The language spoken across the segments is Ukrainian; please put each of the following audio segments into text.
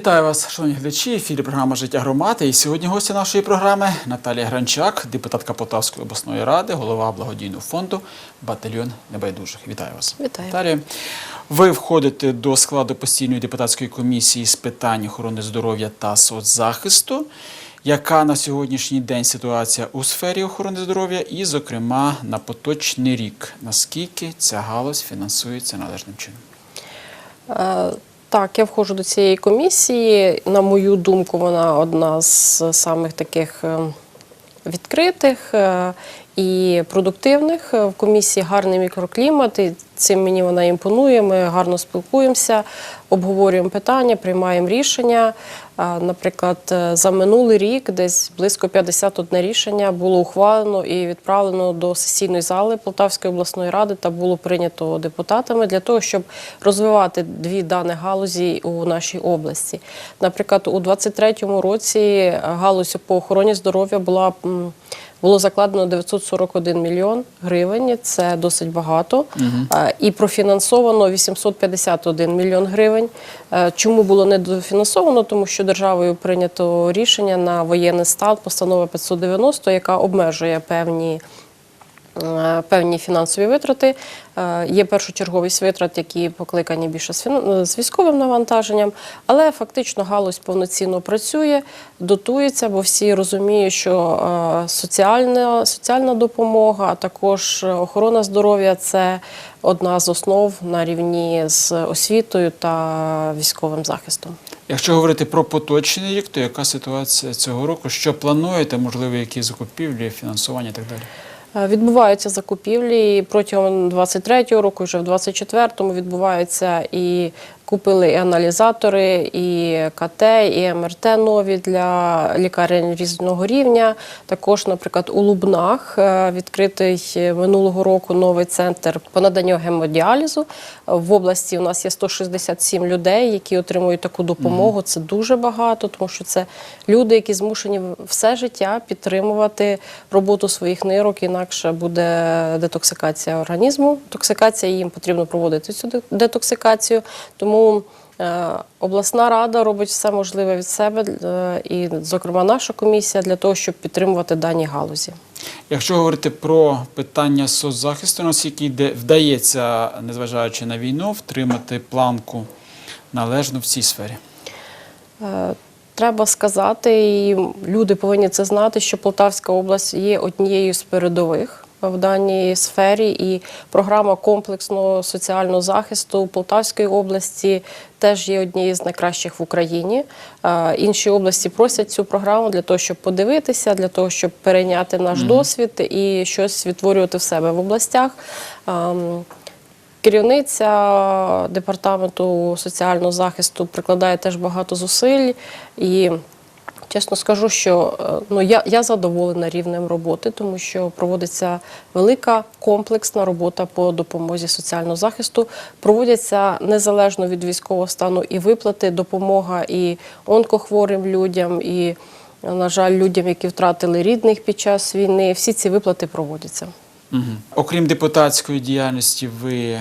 Вітаю вас, шановні глядачі. Ефірі програма Життя громади. І сьогодні гостя нашої програми Наталія Гранчак, депутатка Полтавської обласної ради, голова благодійного фонду Батальйон Небайдужих. Вітаю вас. Вітаю. Наталія. Ви входите до складу постійної депутатської комісії з питань охорони здоров'я та соцзахисту. Яка на сьогоднішній день ситуація у сфері охорони здоров'я, і, зокрема, на поточний рік, наскільки ця галузь фінансується належним чином? Так, я входжу до цієї комісії. На мою думку, вона одна з самих таких е, відкритих е, і продуктивних. В комісії гарний мікроклімат, і цим мені вона імпонує. Ми гарно спілкуємося, обговорюємо питання, приймаємо рішення. Е, Наприклад, е, за минулий рік десь близько 51 рішення було ухвалено і відправлено до сесійної зали Полтавської обласної ради та було прийнято депутатами для того, щоб розвивати дві дані галузі у нашій області. Наприклад, у 2023 році галузь по охороні здоров'я була було закладено 941 мільйон гривень. Це досить багато. Е, І профінансовано 851 мільйон гривень. Е, Чому було недофінансовано? Тому що державою прийнято рішення на воєнний стан, постанова 590, яка обмежує певні. е, Певні фінансові витрати Е, є першочерговість витрат, які покликані більше з військовим навантаженням, але фактично галузь повноцінно працює, дотується, бо всі розуміють, що е, соціальна, соціальна допомога, а також охорона здоров'я це одна з основ на рівні з освітою та військовим захистом. Якщо говорити про поточний рік, то яка ситуація цього року? Що плануєте? Можливо, які закупівлі, фінансування і так далі? Е, Відбуваються закупівлі протягом 23-го року, вже в 24-му відбуваються і купили і аналізатори, і КТ, і МРТ нові для лікарень різного рівня. Також, наприклад, у Лубнах е, відкритий минулого року новий центр по наданню гемодіалізу. В області у нас є 167 людей, які отримують таку допомогу. Це дуже багато, тому що це люди, які змушені все життя підтримувати роботу своїх нирок, інакше буде детоксикація організму. Токсикація їм потрібно проводити цю детоксикацію. Тому е, обласна рада робить все можливе від себе, е, і, зокрема, наша комісія для того, щоб підтримувати дані галузі. Якщо говорити про питання соцзахисту, наскільки вдається, незважаючи на війну, втримати планку належну в цій сфері? Е, Треба сказати, і люди повинні це знати, що Полтавська область є однією з передових в даній сфері, і програма комплексного соціального захисту Полтавської області теж є однією з найкращих в Україні. Е, Інші області просять цю програму для того, щоб подивитися, для того, щоб перейняти наш досвід і щось відтворювати в себе в областях. Ем, Керівниця департаменту соціального захисту прикладає теж багато зусиль і. Чесно скажу, що е, ну я, я задоволена рівнем роботи, тому що проводиться велика комплексна робота по допомозі соціального захисту. Проводяться незалежно від військового стану і виплати, допомога і онкохворим людям, і, на жаль, людям, які втратили рідних під час війни. Всі ці виплати проводяться. Угу. Окрім депутатської діяльності, ви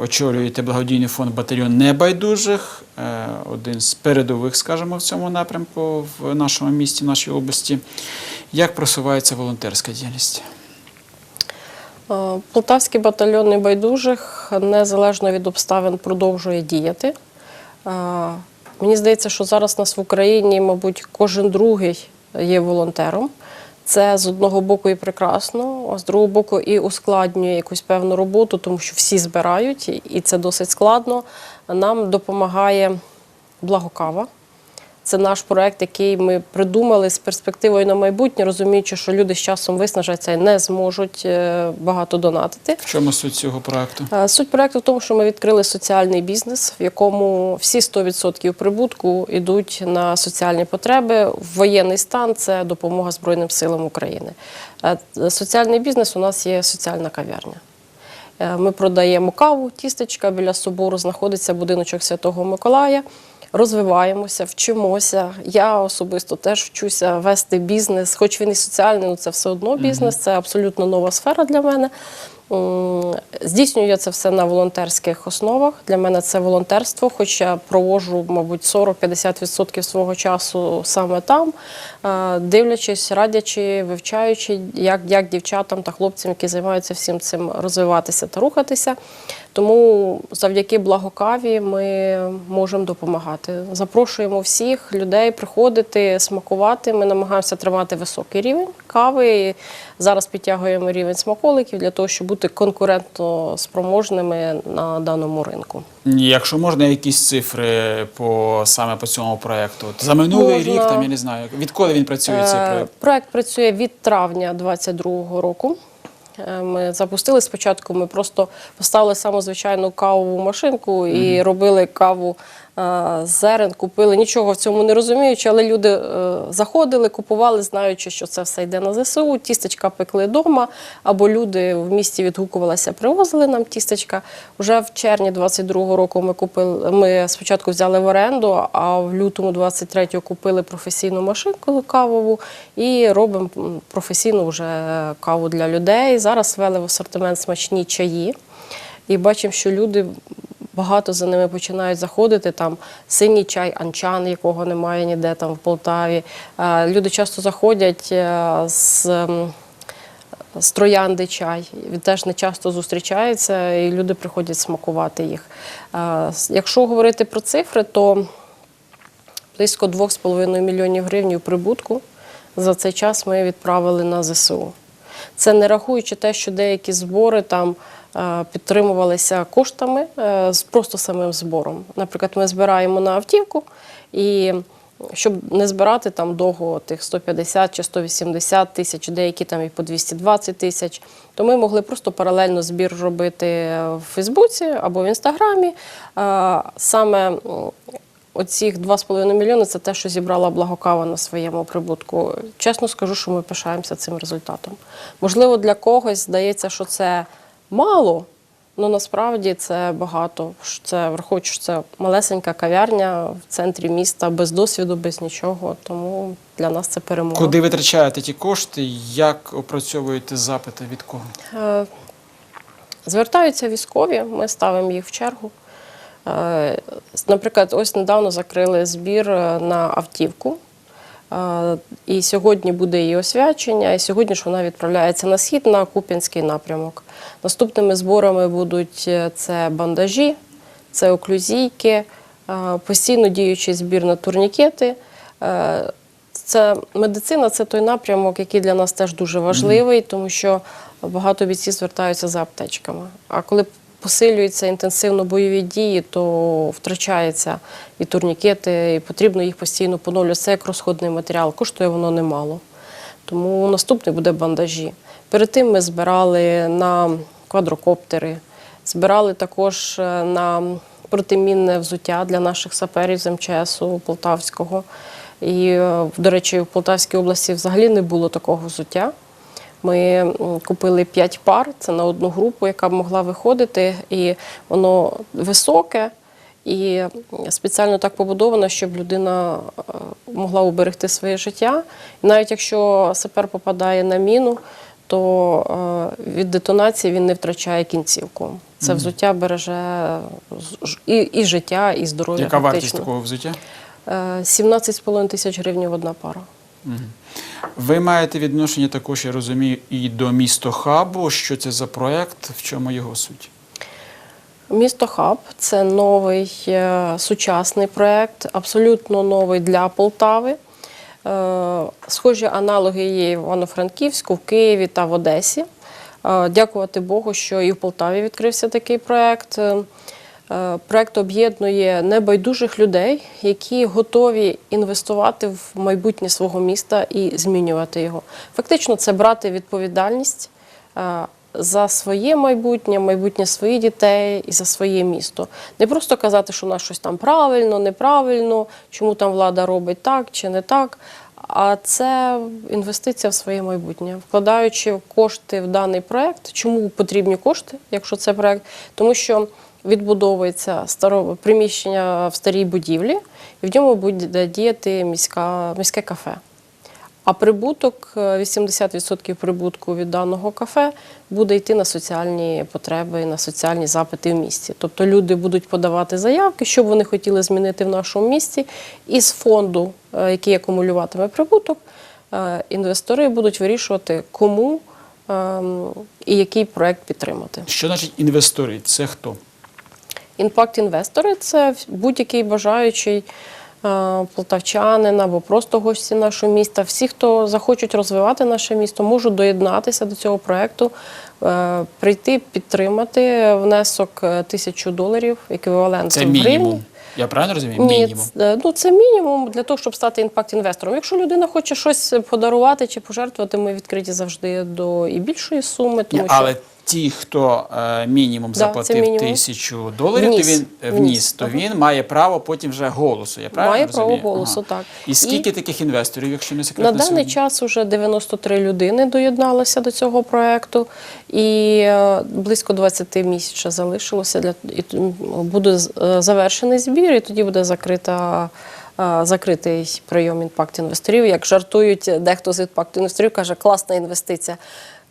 очолюєте благодійний фонд Батальйон Небайдужих, е, один з передових, скажімо, в цьому напрямку в нашому місті, в нашій області. Як просувається волонтерська діяльність? Е, Полтавський батальйон небайдужих незалежно від обставин продовжує діяти. Е, Мені здається, що зараз нас в Україні, мабуть, кожен другий є волонтером. Це з одного боку і прекрасно, а з другого боку і ускладнює якусь певну роботу, тому що всі збирають, і це досить складно. Нам допомагає благокава. Це наш проект, який ми придумали з перспективою на майбутнє, розуміючи, що люди з часом виснажаться і не зможуть е, багато донатити. В чому суть цього проекту? Е, Суть проекту в тому, що ми відкрили соціальний бізнес, в якому всі 100% прибутку йдуть на соціальні потреби. В воєнний стан це допомога Збройним силам України. Е, Соціальний бізнес у нас є соціальна кав'ярня. Ми продаємо каву, тістечка біля собору, знаходиться будиночок Святого Миколая. Розвиваємося, вчимося. Я особисто теж вчуся вести бізнес, хоч він і соціальний, але це все одно бізнес, це абсолютно нова сфера для мене. Здійснюю це все на волонтерських основах. Для мене це волонтерство, хоч я проводжу, мабуть, 40-50% свого часу саме там, е, дивлячись, радячи, вивчаючи, як, як дівчатам та хлопцям, які займаються всім цим, розвиватися та рухатися. Тому завдяки благокаві ми можемо допомагати. Запрошуємо всіх людей приходити, смакувати. Ми намагаємося тримати високий рівень кави. Зараз підтягуємо рівень смаколиків для того, щоб бути конкурентно спроможними на даному ринку. Якщо можна, якісь цифри по саме по цьому проєкту? За минулий Можна. рік, там я не знаю, відколи він працює цей Е, проєкт? Проект працює від травня 2022 року. Е, Ми запустили спочатку. Ми просто поставили саму звичайну кавову машинку і робили каву е, з зерен, купили нічого в цьому не розуміючи, але люди е, заходили, купували, знаючи, що це все йде на ЗСУ. Тістечка пекли вдома, або люди в місті відгукувалися, привозили нам тістечка. Вже в червні 22-го року ми купили. Ми спочатку взяли в оренду, а в лютому 23-го купили професійну машинку кавову і робимо професійну вже каву для людей. Зараз ввели в асортимент смачні чаї. І бачимо, що люди багато за ними починають заходити. Там синій чай, анчан, якого немає ніде там в Полтаві. Е, Люди часто заходять е, з. з троянди чай. Він теж не часто зустрічається, і люди приходять смакувати їх. Е, Якщо говорити про цифри, то близько 2,5 мільйонів гривень прибутку за цей час ми відправили на ЗСУ. Це не рахуючи те, що деякі збори там підтримувалися коштами, е, з просто самим збором. Наприклад, ми збираємо на автівку і. Щоб не збирати там довго тих 150 чи 180 тисяч, деякі там і по 220 тисяч, то ми могли просто паралельно збір робити в Фейсбуці або в Інстаграмі. Е, Саме оцих 2,5 мільйони це те, що зібрала благокава на своєму прибутку. Чесно скажу, що ми пишаємося цим результатом. Можливо, для когось здається, що це мало, але насправді це багато. Це враховуючи, що це малесенька кав'ярня в центрі міста, без досвіду, без нічого. Тому для нас це перемога. Куди витрачаєте ті кошти? Як опрацьовуєте запити від кого? Е, Звертаються військові, ми ставимо їх в чергу. Е, Наприклад, ось недавно закрили збір е, на автівку. І сьогодні буде її освячення, і сьогодні ж вона відправляється на схід на Куп'янський напрямок. Наступними зборами будуть е, це бандажі, це оклюзійки, е, постійно діючий збір на турнікети. Е, Це медицина це той напрямок, який для нас теж дуже важливий, тому що багато бійців звертаються за аптечками. А коли посилюються інтенсивно бойові дії, то втрачаються і турнікети, і потрібно їх постійно поновлювати. Це як розходний матеріал, коштує воно немало. Тому наступний буде бандажі. Перед тим ми збирали на квадрокоптери, збирали також е, на протимінне взуття для наших саперів з МЧСу Полтавського. І, е, до речі, в Полтавській області взагалі не було такого взуття. Ми купили 5 пар, це на одну групу, яка б могла виходити, і воно високе і спеціально так побудовано, щоб людина е, могла уберегти своє життя. І навіть якщо сапер попадає на міну, то е, від детонації він не втрачає кінцівку. Це взуття береже е, і, і життя, і здоров'я. Яка вартість такого взуття? Е, 17,5 тисяч гривень одна пара. Ви маєте відношення також, я розумію, і до місто хабу. Що це за проєкт, в чому його суть? Місто Хаб це новий е, сучасний проєкт, абсолютно новий для Полтави. Е, Схожі аналоги є в Івано-Франківську, в Києві та в Одесі. Е, Дякувати Богу, що і в Полтаві відкрився такий проєкт. Е, Проєкт об'єднує небайдужих людей, які готові інвестувати в майбутнє свого міста і змінювати його. Фактично, це брати відповідальність е, за своє майбутнє, майбутнє своїх дітей і за своє місто. Не просто казати, що у нас щось там правильно, неправильно, чому там влада робить так чи не так. А це інвестиція в своє майбутнє, вкладаючи кошти в даний проект. Чому потрібні кошти, якщо це проект? Тому що відбудовується старо, приміщення в старій будівлі, і в ньому буде діяти міська, міське кафе. А прибуток, е, 80% прибутку від даного кафе буде йти на соціальні потреби, на соціальні запити в місті. Тобто люди будуть подавати заявки, що б вони хотіли змінити в нашому місті. І з фонду, е, який акумулюватиме прибуток, е, інвестори будуть вирішувати, кому ем, і який проект підтримати. Що значить інвестори? Це хто? Інпакт-інвестори це будь-який бажаючий е, полтавчанин або просто гості нашого міста. Всі, хто захочуть розвивати наше місто, можуть доєднатися до цього проекту, е, прийти, підтримати внесок е, тисячу доларів, еквівалент Це в гривні. мінімум. Я правильно розумію? Ні, мінімум. це, ну це мінімум для того, щоб стати інпакт-інвестором. Якщо людина хоче щось подарувати чи пожертвувати, ми відкриті завжди до і більшої суми, тому Ні, що але ті, хто е, мінімум це заплатив мінімум. тисячу доларів, Вніс. то він е, Вніс. вніс, то Ага. він має право потім вже голосу. Я правильно Має розумію? право голосу, так. І скільки таких інвесторів, якщо не секрет, На даний сьогодні? час вже 93 людини доєдналися до цього проекту, і е, близько 20 місяць ще залишилося для і буде е, завершений збір, і тоді буде закрита. Закритий прийом імпакт інвесторів. Як жартують, дехто з імпакт інвесторів каже, класна інвестиція.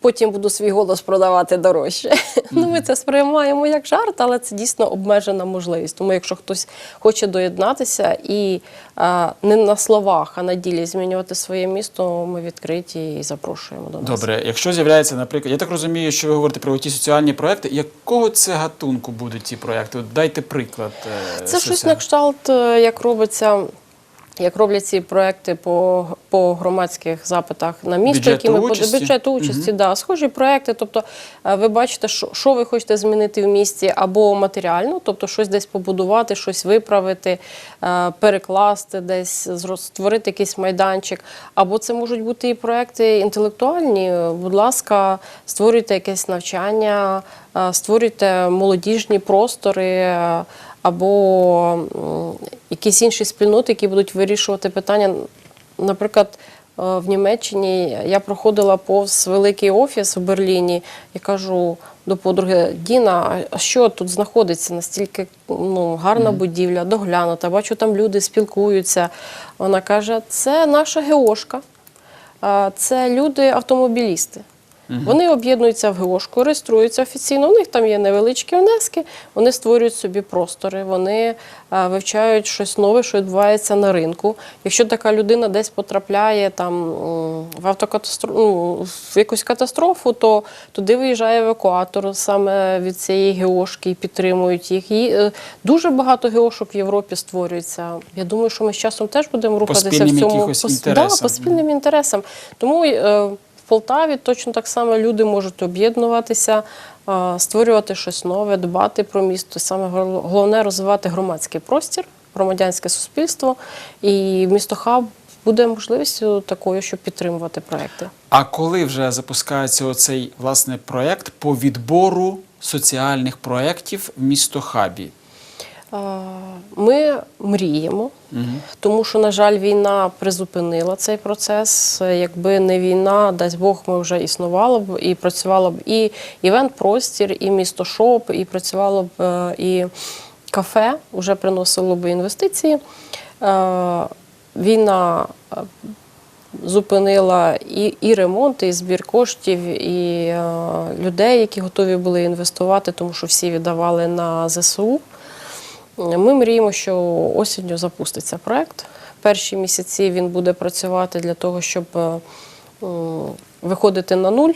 Потім буду свій голос продавати дорожче. Ну, ми це сприймаємо як жарт, але це дійсно обмежена можливість. Тому, якщо хтось хоче доєднатися і не на словах, а на ділі змінювати своє місто, ми відкриті і запрошуємо до нас. Добре, якщо з'являється, наприклад, я так розумію, що ви говорите про ті соціальні проекти. Якого це гатунку будуть ці проекти? От дайте приклад. е, Це щось на кшталт, е, як робиться. Як роблять ці проекти по, по громадських запитах на місто, які ми участі? бюджету участі, да, схожі проекти. Тобто е, ви бачите, що, що ви хочете змінити в місті або матеріально, тобто щось десь побудувати, щось виправити, е, перекласти, десь створити якийсь майданчик. Або це можуть бути і проекти інтелектуальні. Будь ласка, створюйте якесь навчання, е, створюйте молодіжні простори. або якісь інші спільноти, які будуть вирішувати питання. Наприклад, е, в Німеччині я проходила повз великий офіс у Берліні і кажу до подруги Діна, а що тут знаходиться? Настільки ну, гарна будівля, доглянута. Бачу, там люди спілкуються. Вона каже: це наша геошка, це люди-автомобілісти. Вони об'єднуються в ГОшку, реєструються офіційно. У них там є невеличкі внески, вони створюють собі простори, вони е, вивчають щось нове, що відбувається на ринку. Якщо така людина десь потрапляє там в автокатастрофу, ну, в якусь катастрофу, то туди виїжджає евакуатор саме від цієї геошки і підтримують їх. І е, дуже багато геошок в Європі створюється. Я думаю, що ми з часом теж будемо рухатися спільним в цьому по. Да, по спільним інтересам. Тому е, Полтаві точно так само люди можуть об'єднуватися, е, створювати щось нове, дбати про місто. Саме головне розвивати громадський простір, громадянське суспільство. І місто Хаб буде можливістю такою, щоб підтримувати проекти. А коли вже запускається оцей власне проект по відбору соціальних проєктів в місто Хабі? Ми мріємо, тому що, на жаль, війна призупинила цей процес. Якби не війна, дасть Бог, ми вже існувало б і працювало б і івент-простір, і місто шоп, і працювало б е, і кафе, вже приносило б інвестиції. Е, Війна е, зупинила і, і ремонт, і збір коштів, і людей, які готові були інвестувати, тому що всі віддавали на ЗСУ. Ми мріємо, що осінню запуститься проект. Перші місяці він буде працювати для того, щоб е, виходити на нуль,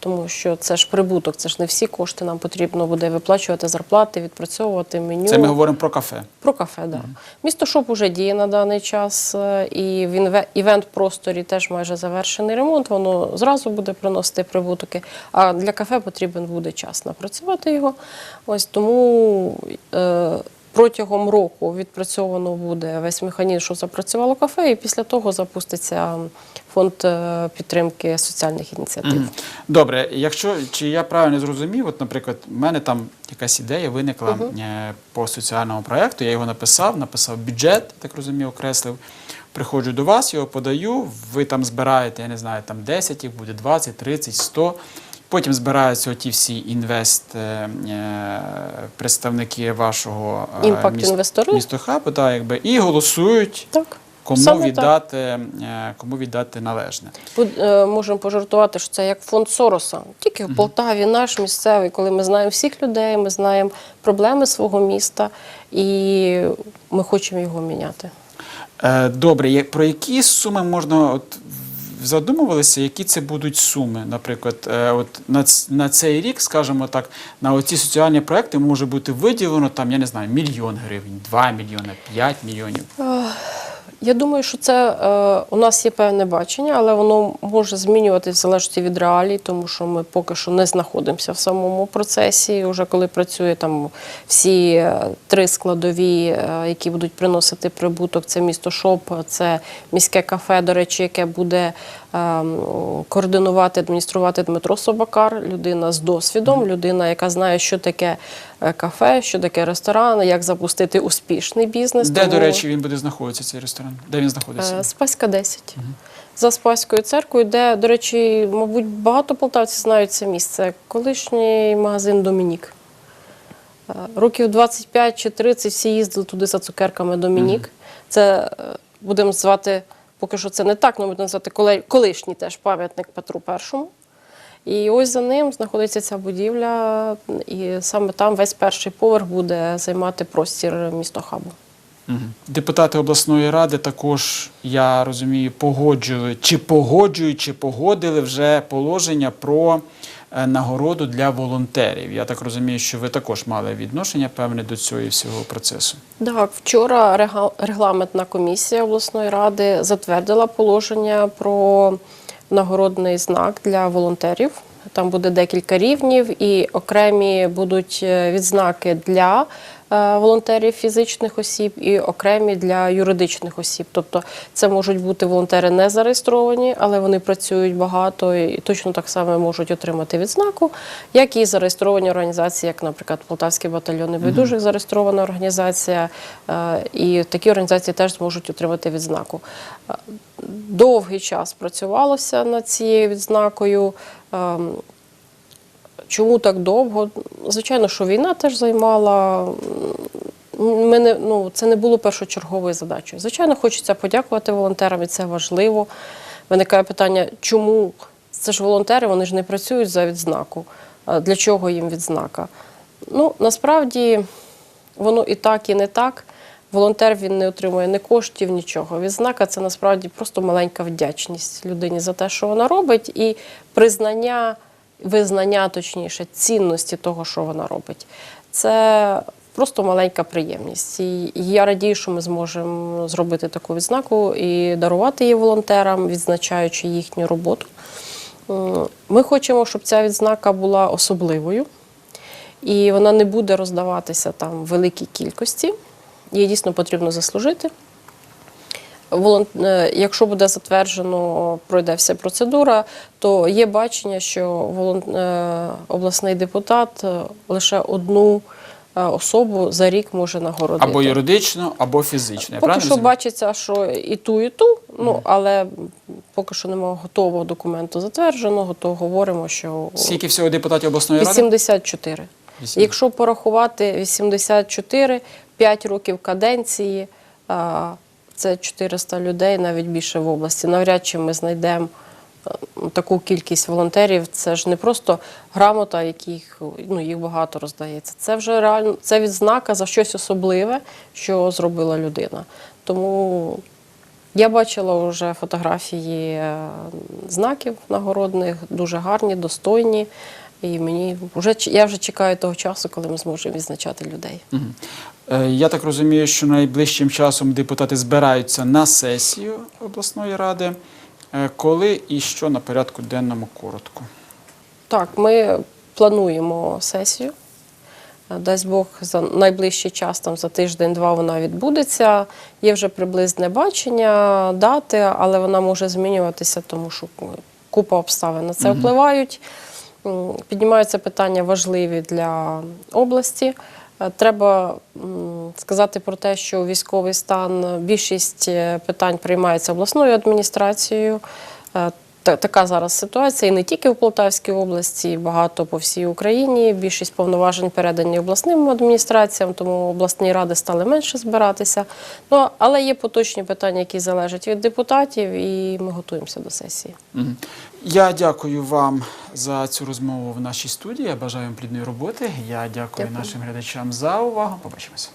тому що це ж прибуток, це ж не всі кошти. Нам потрібно буде виплачувати зарплати, відпрацьовувати меню. Це ми говоримо про кафе. Про кафе, так. Да. Місто Шоп уже діє на даний час, е, і в івент-просторі теж майже завершений ремонт. Воно зразу буде приносити прибутки. А для кафе потрібен буде час напрацювати його. Ось тому е, протягом року відпрацьовано буде весь механізм, що запрацювало кафе, і після того запуститься фонд е, підтримки соціальних ініціатив. Добре, якщо чи я правильно зрозумів, от, наприклад, в мене там якась ідея виникла е, по соціальному проєкту, я його написав, написав бюджет, так розумію, окреслив. Приходжу до вас, його подаю, ви там збираєте, я не знаю, там 10, їх буде 20, 30, 100. Потім збираються оті всі інвест е, представники вашого міст- місто хабу, так, якби, і голосують Так. Кому Саме віддати, е, кому віддати належне. Е, можемо пожартувати, що це як фонд Сороса. Тільки в Полтаві наш місцевий, коли ми знаємо всіх людей, ми знаємо проблеми свого міста, і ми хочемо його міняти. Е, Добре, про які суми можна от задумувалися, які це будуть суми? Наприклад, от на, на цей рік, скажімо так, на оці соціальні проекти може бути виділено там, я не знаю, мільйон гривень, 2 мільйони, 5 мільйонів. Я думаю, що це е, у нас є певне бачення, але воно може змінюватися в залежності від реалій, тому що ми поки що не знаходимося в самому процесі. Уже коли працює там всі е, три складові, е, які будуть приносити прибуток, це місто Шоп, це міське кафе, до речі, яке буде е, координувати, адмініструвати Дмитро Собакар, людина з досвідом, людина, яка знає, що таке е, кафе, що таке ресторан, як запустити успішний бізнес. Де, до речі, він буде знаходитися, цей ресторан? Де він знаходиться? Е, Спаська 10. За Спаською церквою, де, до речі, мабуть, багато полтавців знають це місце. Колишній магазин Домінік. Е, Років 25 чи 30 всі їздили туди за цукерками Домінік. Це е, будемо звати, поки що це не так, але будемо назвати колишній теж пам'ятник Петру І. І ось за ним знаходиться ця будівля, і саме там весь перший поверх буде займати простір місто хабу. Депутати обласної ради також, я розумію, погоджували, чи погоджують, чи погодили вже положення про е, нагороду для волонтерів. Я так розумію, що ви також мали відношення певне до цього і всього процесу. Так, вчора регламентна комісія обласної ради затвердила положення про нагородний знак для волонтерів. Там буде декілька рівнів, і окремі будуть е, відзнаки для волонтерів фізичних осіб і окремі для юридичних осіб. Тобто це можуть бути волонтери не зареєстровані, але вони працюють багато і точно так само можуть отримати відзнаку, як і зареєстровані організації, як, наприклад, Полтавський батальйон небайдужих зареєстрована організація, е, і такі організації теж зможуть отримати відзнаку. Е, Довгий час працювалося над цією відзнакою. Чому так довго? Звичайно, що війна теж займала. М, Ми не, ну, це не було першочерговою задачею. Звичайно, хочеться подякувати волонтерам, і це важливо. Виникає питання, чому це ж волонтери, вони ж не працюють за відзнаку. Для чого їм відзнака? Ну, насправді, воно і так, і не так. Волонтер він не отримує ні коштів, нічого. Відзнака це насправді просто маленька вдячність людині за те, що вона робить, і признання, визнання, точніше, цінності того, що вона робить. Це просто маленька приємність. І я радію, що ми зможемо зробити таку відзнаку і дарувати її волонтерам, відзначаючи їхню роботу. Ми хочемо, щоб ця відзнака була особливою, і вона не буде роздаватися там в великій кількості. Її дійсно потрібно заслужити. Е, Якщо буде затверджено, пройде вся процедура, то є бачення, що е, обласний депутат е, лише одну особу за рік може нагородити. Або юридично, або фізично. Я Поки правильно що розумію? бачиться, що і ту, і ту, ну але поки що немає готового документу затвердженого, то говоримо, що Скільки всього депутатів обласної ради? 84. 80. Якщо порахувати 84, 5 років каденції, це 400 людей, навіть більше в області. Навряд чи ми знайдемо е, таку кількість волонтерів. Це ж не просто грамота, яких ну, їх багато роздається. Це вже реально це відзнака за щось особливе, що зробила людина. Тому я бачила вже фотографії е, знаків нагородних, дуже гарні, достойні. І мені вже я вже чекаю того часу, коли ми зможемо відзначати людей. Е, Я так розумію, що найближчим часом депутати збираються на сесію обласної ради. Е, Коли і що на порядку денному коротко? Так, ми плануємо сесію. Е, Дасть Бог за найближчий час, там за тиждень-два вона відбудеться. Є вже приблизне бачення дати, але вона може змінюватися, тому що купа обставин на це впливають. Піднімаються питання важливі для області. Е, Треба сказати про те, що військовий стан більшість е, питань приймається обласною адміністрацією. Та- така зараз ситуація, і не тільки в Полтавській області, багато по всій Україні. Більшість повноважень передані обласним адміністраціям, тому обласні ради стали менше збиратися. Ну але є поточні питання, які залежать від депутатів, і ми готуємося до сесії. Я дякую вам за цю розмову в нашій студії. Я бажаю вам плідної роботи. Я дякую Дякую. нашим глядачам за увагу. Побачимося.